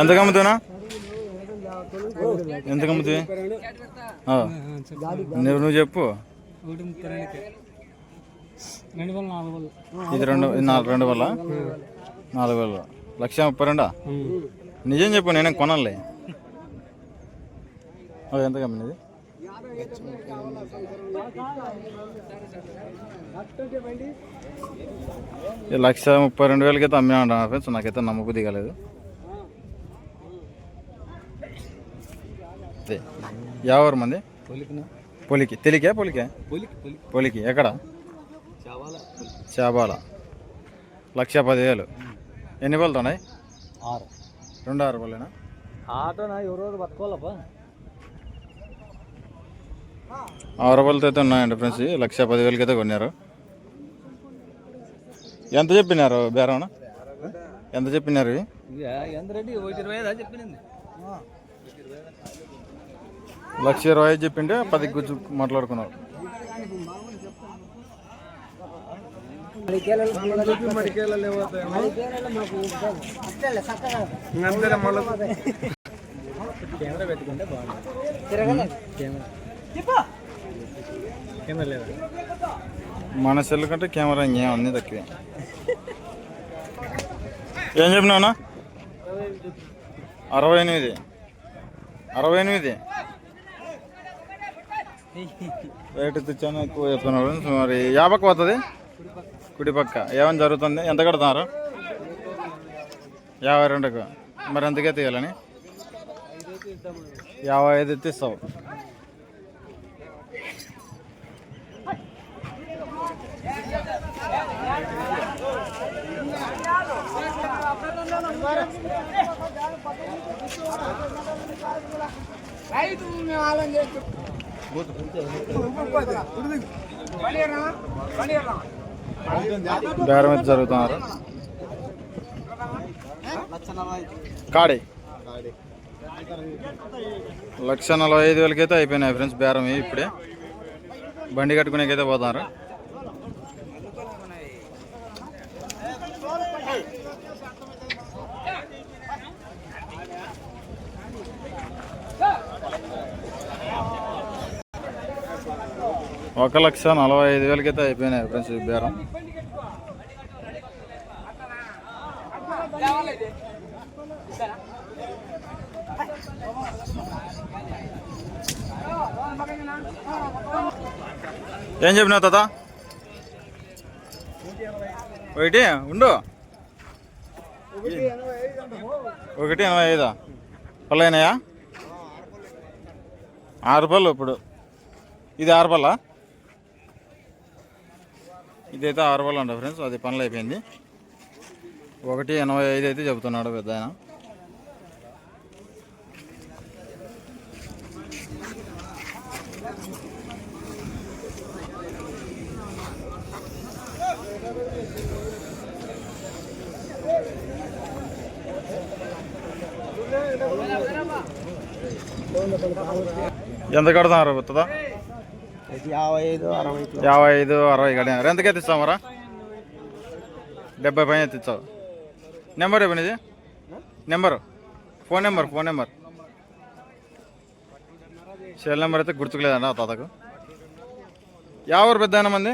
ఎంత కమ్ముతున్నా ఎంత కమ్ముతుంది నువ్వు నువ్వు చెప్పు. ఇది రెండు ఇది నాలుగు రెండు వల్ల నాలుగు వేలు. లక్ష ముప్పై రెండా? నిజం చెప్పు నేనే కొనాలి. ఓ, ఎంత కమ్మినది లక్ష ముప్పై రెండు వేలకి అయితే అమ్మినా అంటున్నా ఫ్రెండ్స్ నాకైతే నమ్మకు దిగలేదు యావరు మంది? పొలికి తెలికే పొలికే? పొలికి ఎక్కడ? చేబాల లక్ష పదివేలు. ఎన్ని పళ్ళతో ఉన్నాయి ఆరు. రెండు ఆరు పళ్ళేనా ఆటోనా? ఎవరో పట్టుకోవాలప్పా ఆరు రూపాయలతో అయితే ఉన్నాయండి ఫ్రెండ్స్. లక్ష పదివేలకి అయితే కొన్నారు. ఎంత చెప్పినారు బేరం ఎంత చెప్పినారు ఇవి? లక్ష ఇరవై ఐదు చెప్పింటే పది గుచ్చు మాట్లాడుకున్నారు కెమెరా పెట్టుకుంటే బాగుంది కెమెరా కెమెరా లేదా మన సెల్ కంటే కెమెరా ఇంకేం అన్ని తక్కువే. ఏం చెప్పినావునా అరవై ఎనిమిది. అరవై ఎనిమిది. రేట్ తెచ్చాను ఎక్కువ చెప్తున్నారు మరి యాభైకి పోతుంది? కుడి పక్క ఏమైనా జరుగుతుంది? ఎంత కడుతున్నారు? యాభై రెండుకు. మరి ఎంతకే తీయాలని? యాభై ఐదు ఎత్తిస్తావు. బేరం అయితే జరుగుతున్నారు. కాడి. లక్ష నలభై ఐదు వేలకైతే అయిపోయినాయి ఫ్రెండ్స్ బేరం ఇప్పుడే. బండి కట్టుకునేకైతే పోతున్నారు. ఒక లక్ష నలభై ఐదు వేలకైతే అయిపోయినాయి ఫ్రెండ్స్ బేరం. ఏం చెప్పినావు తాత? ఒకటి ఉండు. ఒకటి ఎనభై ఐదా? పళ్ళైనాయా ఆరు పళ్ళు ఇప్పుడు. ఇది ఆరు పళ్ళా? ఇదైతే ఆరు వేలు అంట ఫ్రెండ్స్ అది పనులు అయిపోయింది. ఒకటి ఎనభై ఐదు అయితే చెబుతున్నాడు పెద్ద ఆయన. ఎంత కడతారు పెద్దదా యాభై ఐదు అరవై యాభై ఐదు అరవై ఎంతకైతే డెబ్బై పైన తెచ్చావు number ఇవ్వనిది number. Phone number phone number. Cell number అయితే గుర్తుకులేదన్న తాతకు. ఎవరు పెద్ద మంది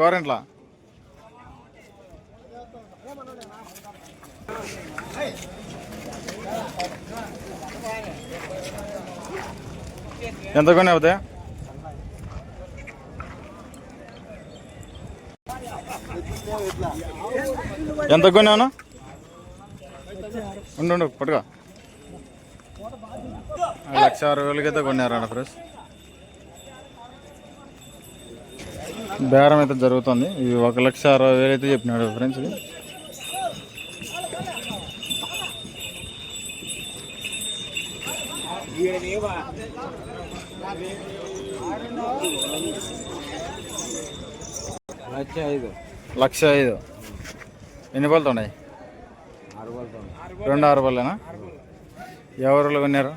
గవర్నమెంట్లా ఎంత కొన్ని అవుతాయి? ఎంత కొన్నాను? ఉండు ఉండు పట్టుకో. ఆ, లక్ష అరవై వేలకి అయితే కొన్నారన్న ఫ్రెండ్స్ బేరం అయితే జరుగుతుంది. ఇవి ఒక లక్ష అరవై వేలు అయితే చెప్పినాడు ఫ్రెండ్స్ ఇది. ఐదు. లక్ష ఐదు. ఎన్ని పళ్ళతో ఉన్నాయి రెండు ఆరు పళ్ళేనా ఎవరు కొన్నారు?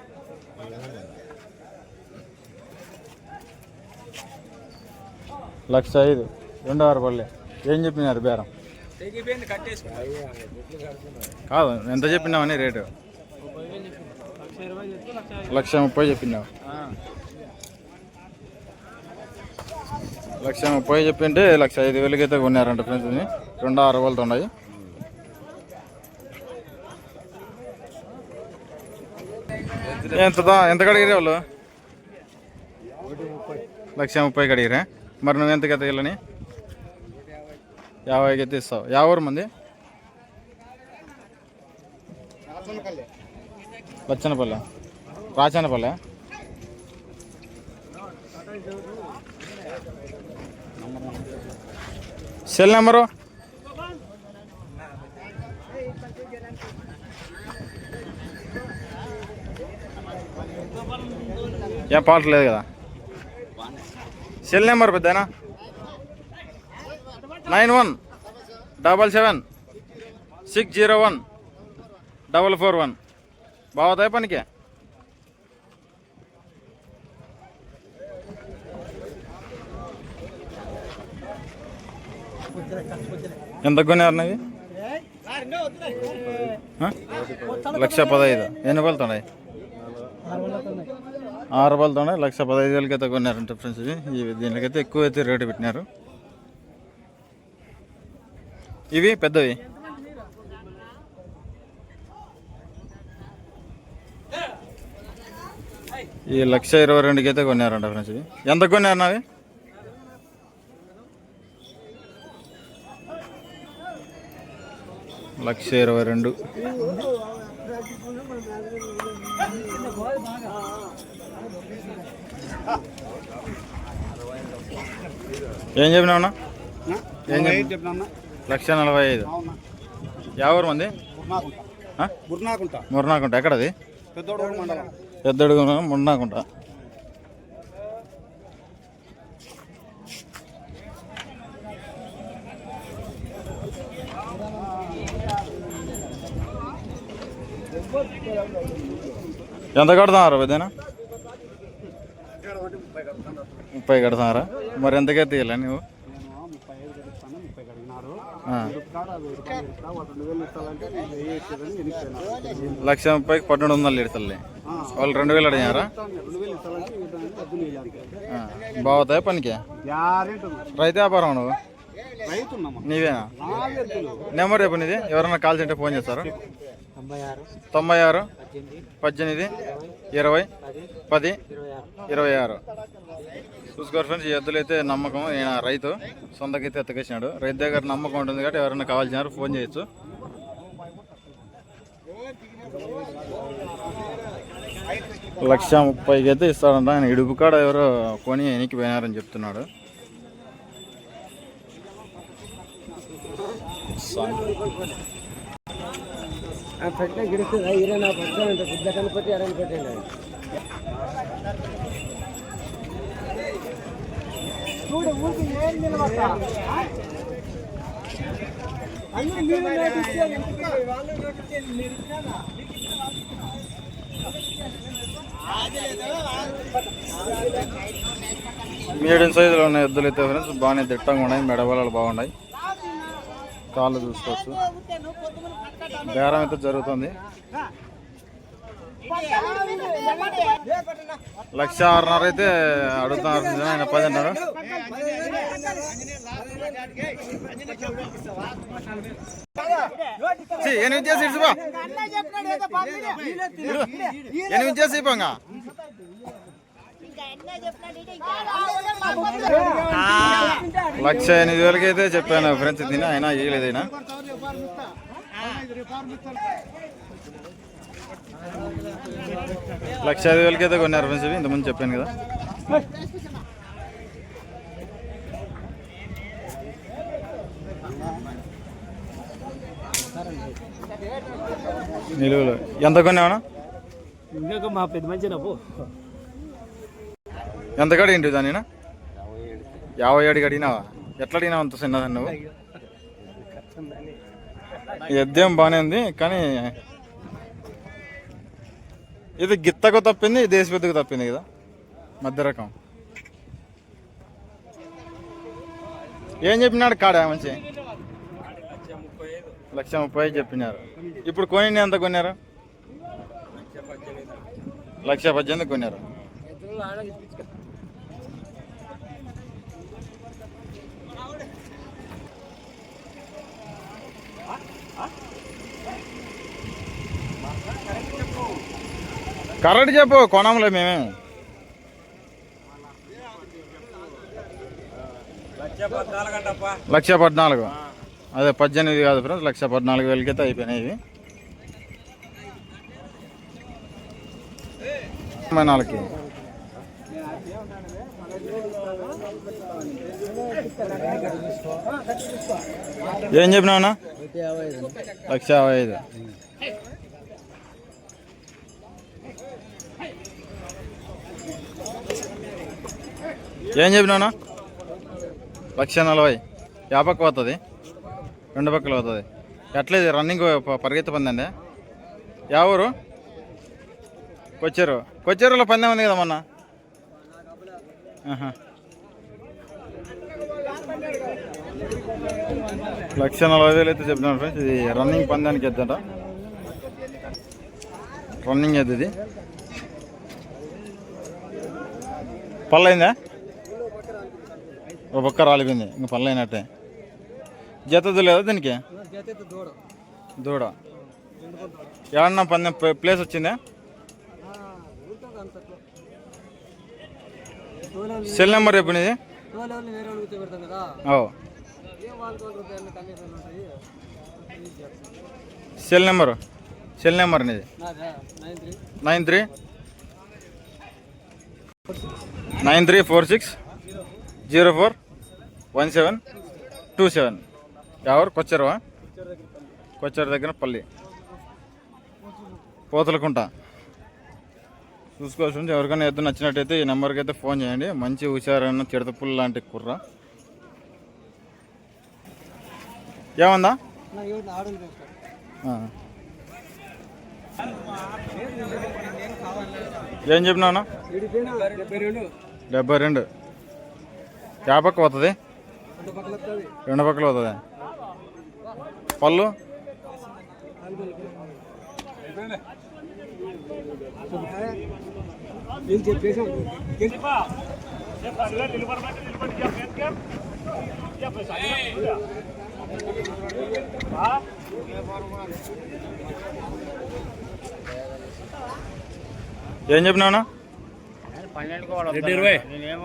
లక్ష ఐదు. రెండు ఆరు పళ్ళే ఏం చెప్పినారు బేరం? కాదు ఎంత చెప్పినావని రేటు? లక్ష ముప్పై చెప్పినావు. లక్ష ముప్పై చెప్పింటే లక్ష ఐదు వేలకి అయితే కొన్నారంట ఫ్రెండ్స్ ఇది రెండు ఆరు వేలతో ఉన్నాయి. ఎంత ఎంత కడిగిరే వాళ్ళు? లక్ష ముప్పై కడిగిరా మరి నువ్వు ఎంతకి ఎత్తగలని యాభైకి అయితే ఇస్తావు. యాభై మంది? బచ్చనపల్లె రాచనపల్లె? Cell number? ఏం పాట లేదు కదా? సెల్ నెంబర్ పెద్దనా nine one double seven six zero one double four one. బాగుతాయి పనికి. ఎంత కొన్నారు అన్నవి లక్ష పదహైదు. ఎన్ని పలుతున్నాయి ఆరు పలుతున్నాయి లక్ష పదహైదు వేలకి అయితే కొన్నారంట ఫ్రెండ్స్ ఇవి. ఇవి దీనికైతే ఎక్కువ అయితే రేటు పెట్టినారు. ఇవి పెద్దవి? ఈ లక్ష ఇరవై రెండుకి అయితే కొన్నారంట ఫ్రెండ్స్ ఇవి. ఎంత కొన్నారు నావి? లక్ష ఇరవై రెండు. ఏం చెప్పినావునా ఏం చెప్పి చెప్పినా లక్ష నలభై ఐదు. ఎవరు మంది? ముర్నాకుంట. ఎక్కడది? పెద్దోడు ముర్నాకుంట. ఎంత కడుతున్నారు పెద్దనా ముప్పై కడుతున్నారా? మరి ఎంతకైతే తీయాలి నువ్వు? ముప్పై ముప్పై లక్ష ముప్పైకి పన్నెండు వందలు ఇడతలే వాళ్ళు రెండు వేలు అడిగారా బాగుతాయి పనికి? రైతు వ్యాపారం నువ్వు? నీవేనా? నెంబర్ రేపు నీది. ఎవరైనా కాల్ చేస్తే ఫోన్ చేస్తారు? తొంభై ఆరు పద్దెనిమిది ఇరవై పది ఇరవై ఆరు. చూసుకోరు ఫ్రెండ్స్ ఈ ఎద్దులు అయితే నమ్మకం ఈయన రైతు సొంతకైతే ఎత్తకేసినాడు. రైతు దగ్గర నమ్మకం ఉంటుంది కాబట్టి ఎవరైనా కావాల్సినారు ఫోన్ చేయొచ్చు. లక్ష ముప్పైకి అయితే ఇస్తాడంట. ఆయన ఇడుపు కాడ ఎవరో కొని ఎనికి పోయినారని చెప్తున్నాడు పెట్టిన గిడుస్తుంది ఇరవై నా పద్దెనిమిది అంటే బుద్ధ కనపతి అరవై పెట్టండి చూడు ఊరికి ఏం నిలబడతా? అందరూ మీరు నోటిచ్చేది వాళ్ళు నోటిచ్చేది మీరు ఇచ్చారా? మీడియం సైజులో ఉన్న ఎద్దులు అయితే ఫ్రెండ్స్ బాగానే దిట్టంగా ఉన్నాయి మెడబలాలు బాగున్నాయి. కాళ్ళు చూసుకోవచ్చు బేరం అయితే జరుగుతుంది లక్ష ఆరున్నర అయితే అడుగుతున్నారు. ఆయన పది అన్నారు ఛీ, ఎనిమిది చేసి ఇడుచుకో. ఇడు. ఎనిమిది చేసి ఇవ్వంగా లక్ష ఎనిమిది వేలకి అయితే చెప్పాను ఫ్రెండ్స్ దీని అయినా ఇవ్వలేదు లక్ష ఐదు వేలకి అయితే కొన్నారు ఫ్రెండ్స్ ఇవి ఇంతకుముందు చెప్పాను కదా. నిలువలు. ఎంత కొన్నావు ఇంకా మా పెద్ద మంచి ఎంత కడి ఏంటి దాని యాభై ఏడు అడిగినావా? ఎట్లా అడిగినావు అంత చిన్నదాన్ని నువ్వు? ఎద్దేం బాగానే ఉంది కానీ ఇది గిత్తకు తప్పింది దేశ పెద్దకు తప్పింది కదా మధ్య రకం. ఏం చెప్పినాడు కాడా మంచి? లక్ష ముప్పై చెప్పినారు. ఇప్పుడు కొని ఎంత కొన్నారు? లక్ష పద్దెనిమిది కొన్నారు. కరెంట్ చెప్పు కొనంలే మేమే. లక్ష పద్నాలుగు. అదే పద్దెనిమిది కాదు ఫ్రెండ్స్ లక్ష పద్నాలుగు వేలకైతే అయిపోయినాయి ఇవి. తొంభై ఏం చెప్పినావునా లక్ష యాభై ఐదు. ఏం చెప్పినావునా లక్ష నలభై. యాపక్క పోతుంది. రెండు పక్కలు పోతుంది. ఎట్లేదు రన్నింగ్ పరిగెత్తి పరిగెత్త పందండి. యా ఊరు? కొచ్చేరు. కొచ్చేరులో పందెం ఉంది కదా మొన్న? లక్ష నలభై వేలు అయితే చెప్తున్నాను ఫ్రెండ్స్. ఇది రన్నింగ్ పందానికి ఎద్దట. రన్నింగ్ ఎద్దు ఇది. పళ్ళైందా? ఒక పక్క రాలిపోయింది. ఇంకా పళ్ళైనట్టే. జతది లేదా దీనికి? దూడ. ఏమన్నా పందెం ప్లే- ప్లేస్ వచ్చిందా? సెల్ నెంబర్ చెప్పు నీది తోలేళ్ళు వేరే వాళ్ళకి కూర్చోబెడతాం కదా. ఓ. Cell number? సెల్ నెంబర్ నీది nine three? Nine three four six zero four one seven two seven. ఎవరు? కొచ్చారువా? కొచ్చారు దగ్గర పల్లి. పోతలకుంట. చూసుకోవాల్సి ఉంది ఎవరికైనా ఎద్దు నచ్చినట్టయితే ఈ నెంబర్కి అయితే ఫోన్ చేయండి. మంచి హుషారైన చిడతపుల్ లాంటి కుర్ర. ఏమందా. ఏం ఇడిపోయినా డెబ్బై రెండు. రెండు యాపక్క పోతుంది? రెండు పక్కల పోతుంది? పళ్ళు? చెప్పేసాం ఏం చెప్పినావునా రెండు ఇరవై.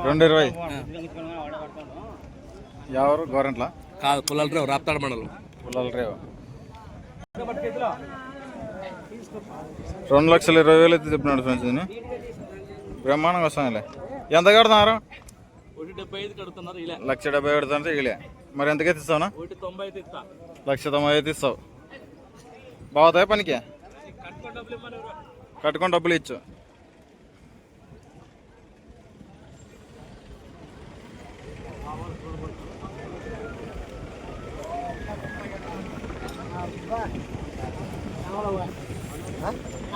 రెండు ఇరవై. ఎవరు? గవర్నమెంట్లా? కాదు పుల్లల రేవు రాప్తాడు మండలం. పుల్లల రేవు రెండు లక్షల ఇరవై వేలు అయితే చెప్పినాడు ఫ్రెండ్స్ దీన్ని బ్రహ్మాండంగా వస్తానులే ఎంత కడుతున్నారు? ఒకటి డెబ్బై కడుతున్నారు ఇలా. లక్ష డెబ్బై కడుతుంటే ఇలే. మరి ఎంతకైతే ఇస్తావునా? లక్ష తొంభై అయితే ఇస్తావు. బాగుతాయి పనికి? కట్టుకొని డబ్బులు ఇచ్చు.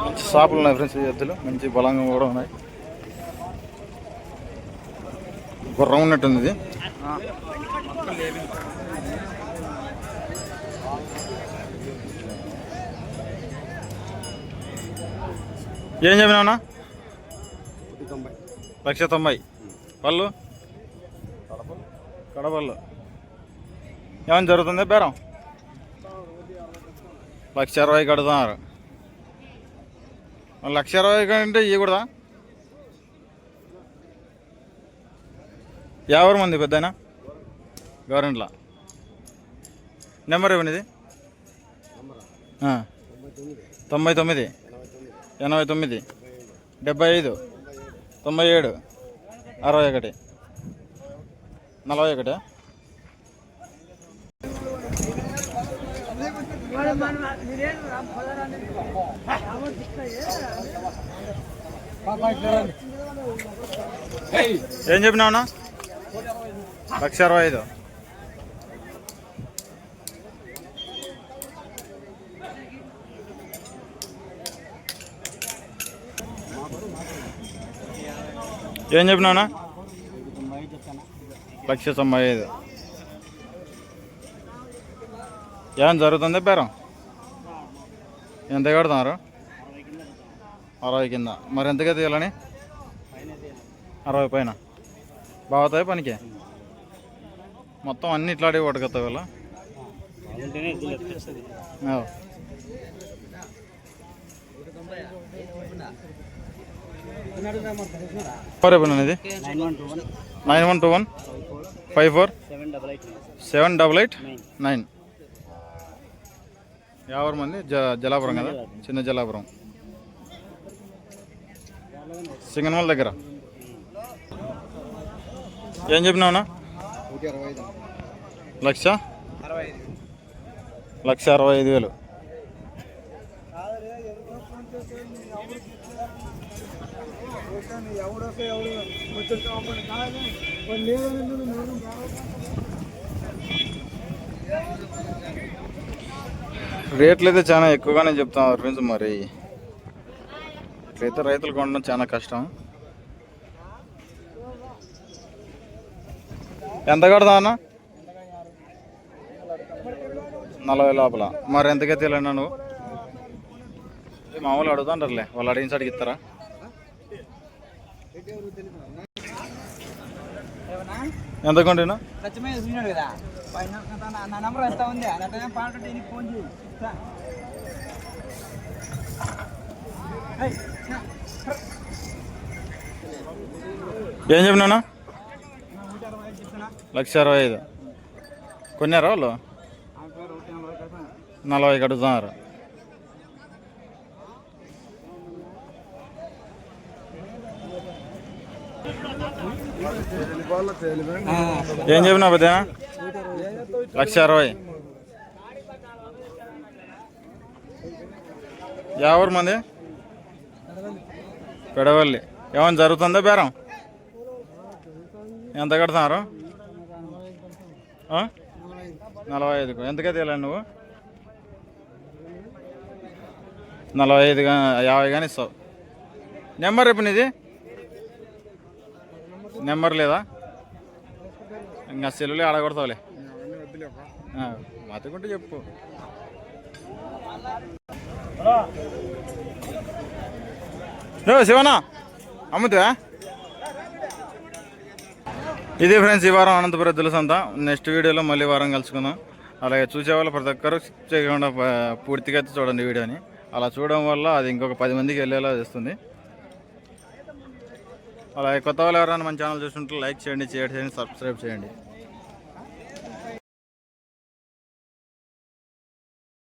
మంచి షాపులు ఉన్నాయి ఫ్రెండ్స్ ఎద్దులు. మంచి బలంగా కూడా ఉన్నాయి. గుర్రం ఉన్నట్టుంది ఇది. ఏం చెప్పినావునా తొంభై. లక్ష తొంభై. పళ్ళు? కడపళ్ళు ఏమైనా జరుగుతుంది బేరం? లక్ష అరవై కడుతున్నారు. లక్ష అరవై కంటే ఇవ్వకూడదా యాభై మంది పెద్దనా గవర్నమెంట్లో నెంబర్ ఇవ్వండి తొంభై తొమ్మిది. ఎనభై తొమ్మిది. డెబ్బై ఐదు. తొంభై ఏడు. అరవై ఒకటి. నలభై ఒకటి. ఏం చెప్పినావునా లక్ష అరవై ఐదు. ఏం చెప్పినావునా లక్ష తొంభై ఐదు. ఏం జరుగుతుంది బేరం? ఎంత కడుతున్నారు? అరవై కింద. మరి ఎంతగా తీయాలని? అరవై పైన. బాగుతాయి పనికి? మొత్తం అన్ని ఇట్లాంటివి పట్టుకొస్తాయి వీళ్ళ బాగుంటేనే అనేది? ఇది nine one two one? Five four? Seven double eight? Nine. యాభై మంది జ జలాపురం కదా? చిన్న జలాపురం. సింగనమల దగ్గర. ఏం చెప్పినావునా ఒకటి అరవై ఐదు వేలు. లక్ష అరవై ఐదు లక్ష అరవై ఐదు రేట్లు అయితే చాలా ఎక్కువగానే చెప్తాం ఫ్రెండ్స్ మరి. ఇట్లయితే రైతులు కొనడం చాలా కష్టం. ఎంత కడతావు అన్న? నలభై లోపల. మరి ఎంతకైతే వెళ్ళినా నువ్వు? మామూలు అడుగుతాంటారులే వాళ్ళు అడిగిన అడిగిస్తారా ఎంత కొంటున్నా సత్యమే చూసినాడు కదా. పైన నా- నా నంబర్ ఎంత ఉంది. అట్లా పాడుతుంటే నీకు ఫోన్ చేయి ఇస్తా. ఏయ్, నా- ఏం చెప్పినా. లక్ష అరవై ఐదు. కొన్నారా వాళ్ళు. నలభై కడుతున్నారు. ఏం చెప్పినా పెద్ద లక్ష అరవై. ఎవరు మంది? పెడవల్లి. ఏమైనా జరుగుతుందా బేరం? ఎంత కడుతున్నారు? నలభై ఐదుకు. ఎంతకైతే వెళ్ళాను నువ్వు? నలభై ఐదు యాభై కానీ ఇస్తావు. నెంబర్ రేపు నీది. నెంబర్ లేదా? ఇంకా సెల్లులే ఆడగొడతావులే. మతకుంటే చెప్పు. ఓ శివనా అమ్ముతా ఇది ఫ్రెండ్స్ ఈ వారం అనంతపురం ఎద్దుల అంతా నెక్స్ట్ వీడియోలో మళ్ళీ వారం కలుసుకుందాం. అలాగే చూసేవాళ్ళు ప్రతి ఒక్కరు చేయకుండా పూర్తిగా అయితే చూడండి వీడియోని. అలా చూడడం వల్ల అది ఇంకొక పది మందికి వెళ్ళేలా చేస్తుంది. అలాగే కొత్త వాళ్ళు ఎవరైనా మన ఛానల్ చూస్తుంటే లైక్ చేయండి షేర్ చేయండి సబ్స్క్రైబ్ చేయండి.